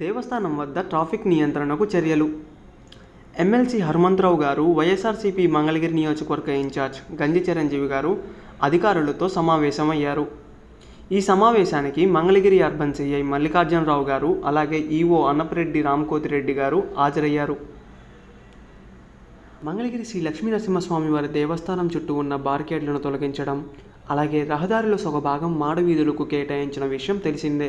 దేవస్థానం వద్ద ట్రాఫిక్ నియంత్రణకు చర్యలు. ఎమ్మెల్సీ హనుమంతరావు గారు వైఎస్ఆర్సీపీ మంగళగిరి నియోజకవర్గ ఇన్ఛార్జ్ గంజి చిరంజీవి గారు అధికారులతో సమావేశమయ్యారు. ఈ సమావేశానికి మంగళగిరి అర్బన్ సిఐ మల్లికార్జునరావు గారు అలాగే ఈఓ అన్నపరెడ్డి రామకోతిరెడ్డి గారు హాజరయ్యారు. మంగళగిరి శ్రీ లక్ష్మీ నరసింహస్వామి వారి దేవస్థానం చుట్టూ ఉన్న బార్కేడ్లను తొలగించడం అలాగే రహదారిలో సగ భాగం మాడవీధులకు కేటాయించిన విషయం తెలిసిందే.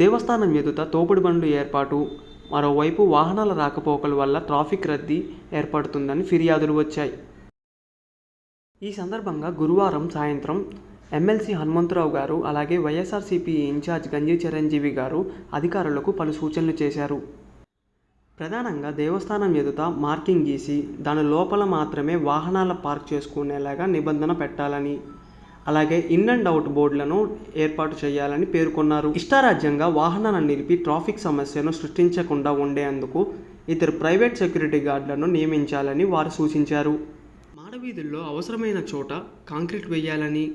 దేవస్థానం ఎదుట తోపుడు బండ్లు ఏర్పాటు మరోవైపు వాహనాల రాకపోకల వల్ల ట్రాఫిక్ రద్దీ ఏర్పడుతుందని ఫిర్యాదులు వచ్చాయి. ఈ సందర్భంగా గురువారం సాయంత్రం ఎమ్మెల్సీ హనుమంతరావు గారు అలాగే వైఎస్ఆర్సీపీ ఇన్ఛార్జ్ గంజి చిరంజీవి గారు అధికారులకు పలు సూచనలు చేశారు. ప్రధానంగా దేవస్థానం ఎదుట మార్కింగ్ గీసి దాని లోపల మాత్రమే వాహనాల పార్క్ చేసుకునేలాగా నిబంధన పెట్టాలని అలాగే ఇన్ అండ్ అవుట్ బోర్డులను ఏర్పాటు చేయాలని పేర్కొన్నారు. ఇష్టారాజ్యంగా వాహనాలను నిలిపి ట్రాఫిక్ సమస్యను సృష్టించకుండా ఉండేందుకు ఇద్దరు ప్రైవేట్ సెక్యూరిటీ గార్డులను నియమించాలని వారు సూచించారు. మాడవీధుల్లో అవసరమైన చోట కాంక్రీట్ వేయాలని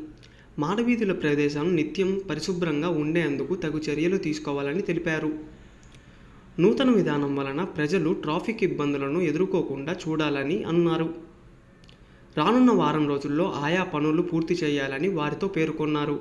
మాడవీధుల ప్రదేశం నిత్యం పరిశుభ్రంగా ఉండేందుకు తగు చర్యలు తీసుకోవాలని తెలిపారు. నూతన విధానం వలన ప్రజలు ట్రాఫిక్ ఇబ్బందులను ఎదుర్కోకుండా చూడాలని అన్నారు. రానున్న వారం రోజుల్లో ఆయా పనులు పూర్తి చేయాలని వారితో పేర్కొన్నారు